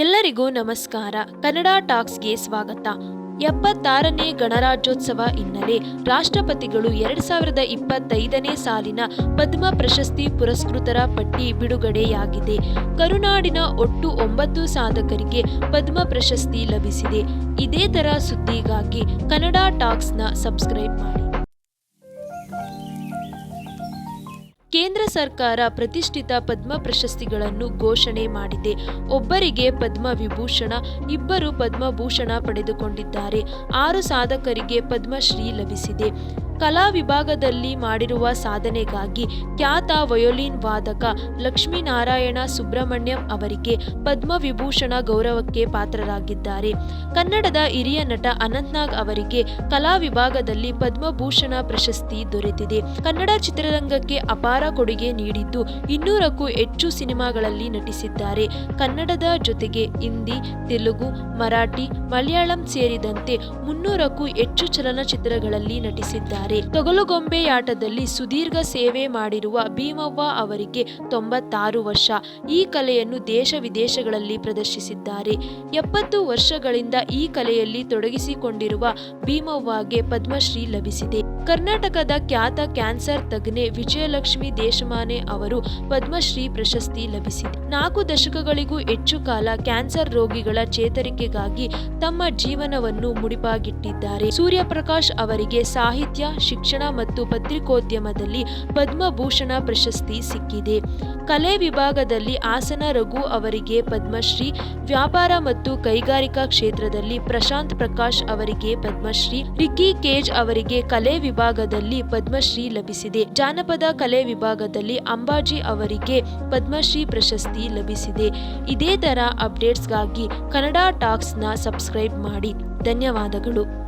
ಎಲ್ಲರಿಗೂ ನಮಸ್ಕಾರ. ಕನ್ನಡ ಟಾಕ್ಸ್ಗೆ ಸ್ವಾಗತ. ಎಪ್ಪತ್ತಾರನೇ ಗಣರಾಜ್ಯೋತ್ಸವ ಹಿನ್ನೆಲೆ ರಾಷ್ಟ್ರಪತಿಗಳು ಎರಡ್ ಸಾವಿರದ ಇಪ್ಪತ್ತೈದನೇ ಸಾಲಿನ ಪದ್ಮ ಪ್ರಶಸ್ತಿ ಪುರಸ್ಕೃತರ ಪಟ್ಟಿ ಬಿಡುಗಡೆಯಾಗಿದೆ. ಕರುನಾಡಿನ ಒಟ್ಟು ಒಂಬತ್ತು ಸಾಧಕರಿಗೆ ಪದ್ಮ ಪ್ರಶಸ್ತಿ ಲಭಿಸಿದೆ. ಇದೇ ತರ ಸುದ್ದಿಗಾಗಿ ಕನ್ನಡ ಟಾಕ್ಸ್ನ ಸಬ್ಸ್ಕ್ರೈಬ್ ಮಾಡಿ. ಕೇಂದ್ರ ಸರ್ಕಾರ ಪ್ರತಿಷ್ಠಿತ ಪದ್ಮ ಪ್ರಶಸ್ತಿಗಳನ್ನು ಘೋಷಣೆ ಮಾಡಿದೆ. ಒಬ್ಬರಿಗೆ ಪದ್ಮ ವಿಭೂಷಣ, ಇಬ್ಬರು ಪದ್ಮಭೂಷಣ ಪಡೆದುಕೊಂಡಿದ್ದಾರೆ. ಆರು ಸಾಧಕರಿಗೆ ಪದ್ಮಶ್ರೀ ಲಭಿಸಿದೆ. ಕಲಾ ವಿಭಾಗದಲ್ಲಿ ಮಾಡಿರುವ ಸಾಧನೆಗಾಗಿ ಖ್ಯಾತ ವಯೋಲಿನ್ ವಾದಕ ಲಕ್ಷ್ಮೀನಾರಾಯಣ ಸುಬ್ರಹ್ಮಣ್ಯಂ ಅವರಿಗೆ ಪದ್ಮವಿಭೂಷಣ ಗೌರವಕ್ಕೆ ಪಾತ್ರರಾಗಿದ್ದಾರೆ. ಕನ್ನಡದ ಹಿರಿಯ ನಟ ಅನಂತ್ನಾಗ್ ಅವರಿಗೆ ಕಲಾ ವಿಭಾಗದಲ್ಲಿ ಪದ್ಮಭೂಷಣ ಪ್ರಶಸ್ತಿ ದೊರೆತಿದೆ. ಕನ್ನಡ ಚಿತ್ರರಂಗಕ್ಕೆ ಅಪಾರ ಕೊಡುಗೆ ನೀಡಿದ್ದು ಇನ್ನೂರಕ್ಕೂ ಹೆಚ್ಚು ಸಿನಿಮಾಗಳಲ್ಲಿ ನಟಿಸಿದ್ದಾರೆ. ಕನ್ನಡದ ಜೊತೆಗೆ ಹಿಂದಿ, ತೆಲುಗು, ಮರಾಠಿ, ಮಲಯಾಳಂ ಸೇರಿದಂತೆ ಮುನ್ನೂರಕ್ಕೂ ಹೆಚ್ಚು ಚಲನಚಿತ್ರಗಳಲ್ಲಿ ನಟಿಸಿದ್ದಾರೆ. ತೊಗಲುಗೊಂಬೆಯಾಟದಲ್ಲಿ ಸುದೀರ್ಘ ಸೇವೆ ಮಾಡಿರುವ ಭೀಮವ್ವ ಅವರಿಗೆ ತೊಂಬತ್ತಾರು ವರ್ಷ. ಈ ಕಲೆಯನ್ನು ದೇಶ ವಿದೇಶಗಳಲ್ಲಿ ಪ್ರದರ್ಶಿಸಿದ್ದಾರೆ. ಎಪ್ಪತ್ತು ವರ್ಷಗಳಿಂದ ಈ ಕಲೆಯಲ್ಲಿ ತೊಡಗಿಸಿಕೊಂಡಿರುವ ಭೀಮವ್ವಗೆ ಪದ್ಮಶ್ರೀ ಲಭಿಸಿದೆ. ಕರ್ನಾಟಕದ ಖ್ಯಾತ ಕ್ಯಾನ್ಸರ್ ತಜ್ಞೆ ವಿಜಯಲಕ್ಷ್ಮಿ ದೇಶಮಾನೆ ಅವರು ಪದ್ಮಶ್ರೀ ಪ್ರಶಸ್ತಿ ಲಭಿಸಿದೆ. ನಾಲ್ಕು ದಶಕಗಳಿಗೂ ಹೆಚ್ಚು ಕಾಲ ಕ್ಯಾನ್ಸರ್ ರೋಗಿಗಳ ಚೇತರಿಕೆಗಾಗಿ ತಮ್ಮ ಜೀವನವನ್ನು ಮುಡಿಪಾಗಿಟ್ಟಿದ್ದಾರೆ. ಸೂರ್ಯಪ್ರಕಾಶ್ ಅವರಿಗೆ ಸಾಹಿತ್ಯ, ಶಿಕ್ಷಣ ಮತ್ತು ಪತ್ರಿಕೋದ್ಯಮದಲ್ಲಿ ಪದ್ಮಭೂಷಣ ಪ್ರಶಸ್ತಿ ಸಿಕ್ಕಿದೆ. ಕಲೆ ವಿಭಾಗದಲ್ಲಿ ಹಾಸನ ರಘು ಅವರಿಗೆ ಪದ್ಮಶ್ರೀ, ವ್ಯಾಪಾರ ಮತ್ತು ಕೈಗಾರಿಕಾ ಕ್ಷೇತ್ರದಲ್ಲಿ ಪ್ರಶಾಂತ್ ಪ್ರಕಾಶ್ ಅವರಿಗೆ ಪದ್ಮಶ್ರೀ, ರಿಕ್ಕಿ ಕೇಜ್ ಅವರಿಗೆ ಕಲೆ ವಿಭಾಗದಲ್ಲಿ ಪದ್ಮಶ್ರೀ ಲಭಿಸಿದೆ. ಜಾನಪದ ಕಲೆ ವಿಭಾಗದಲ್ಲಿ ಅಂಬಾಜಿ ಅವರಿಗೆ ಪದ್ಮಶ್ರೀ ಪ್ರಶಸ್ತಿ ಲಭಿಸಿದೆ. ಇದೇ ಥರ ಅಪ್ಡೇಟ್ಸ್ಗಾಗಿ ಕನ್ನಡ ಟಾಕ್ಸ್ನ ಸಬ್ಸ್ಕ್ರೈಬ್ ಮಾಡಿ. ಧನ್ಯವಾದಗಳು.